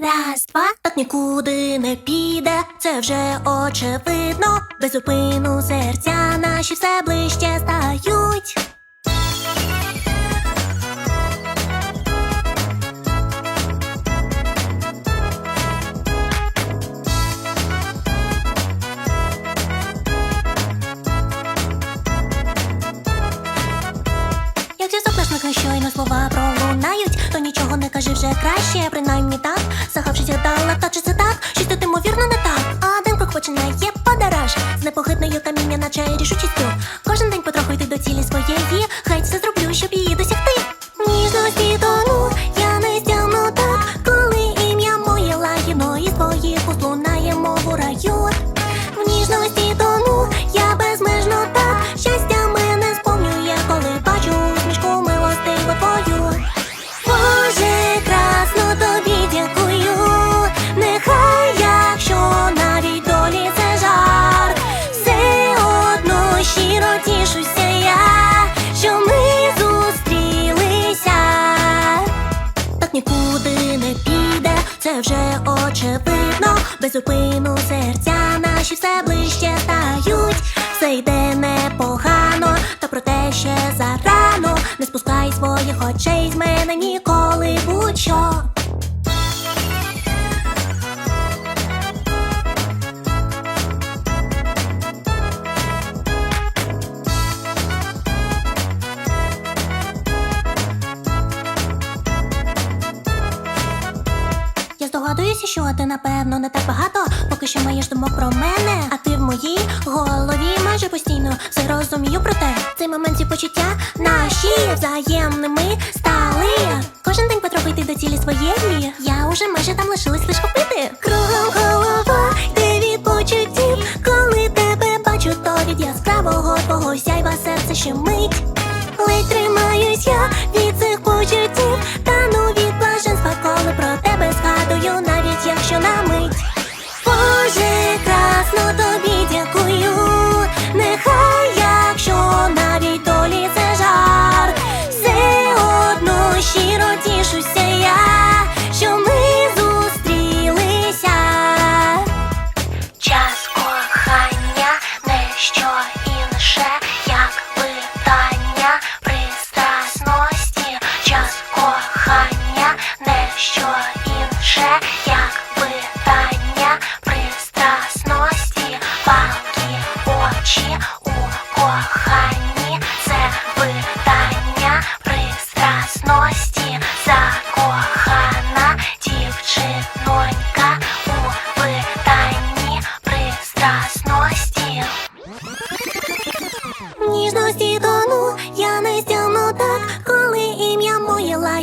Раз, два, так нікуди не піде, це вже очевидно. Без зупину серця наші все ближче стають. Як зв'язок наш щойно слова пролунають, кажи вже краще, принаймні так, захавшись я дала, та чи це так, щось тут ймовірно не так. Один крок починає подорож з непохитною каміння, наче рішучістю. Кожен день потроху йти до цілі своєї, хай все зроблю, щоб її досягти. Ніжності тону я не стягну так, коли ім'я моє лагідно із твоїх уст лунає мову раю. В ніжності це вже очевидно. Без зупину серця наші все ближче стають. Все йде непогано, та проте ще зарано. Не спускай своїх очей з мене ніколи будь-що. Здогадуюся, що ти напевно не так багато, поки що маєш думок про мене. А ти в моїй голові майже постійно все розумію про те. Цей момент ці почуття наші взаємними стали. Кожен день потроху йти до цілі своєї. Я уже майже там лишилась лиш купити. Кругом голова, йде від почуттів. Коли тебе бачу, то від яскравого твого сяйва серце щемить. Ледь тримаюсь я від цих почуттів, тану від блаженства, коли про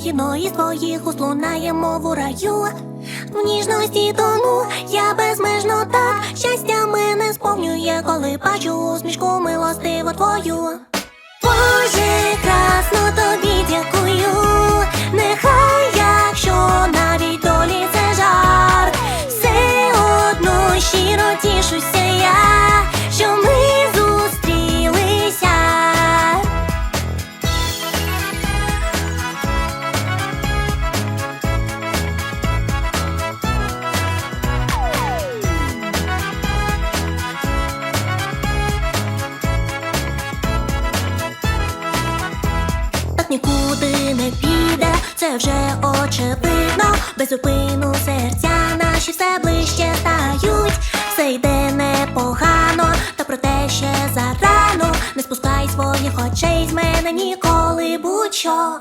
лагідно із твоїх уст лунає мову раю. В ніжності тону я безмежно так, щастя мене сповнює, коли бачу усмішку милостиву твою. Боже, красно тобі дякую. Нехай, якщо навіть долі це жар, все одно щиро тішуся це вже очевидно. Без зупину серця наші все ближче стають. Все йде непогано, та проте ще зарано. Не спускай своїх очей з мене ніколи будь-що.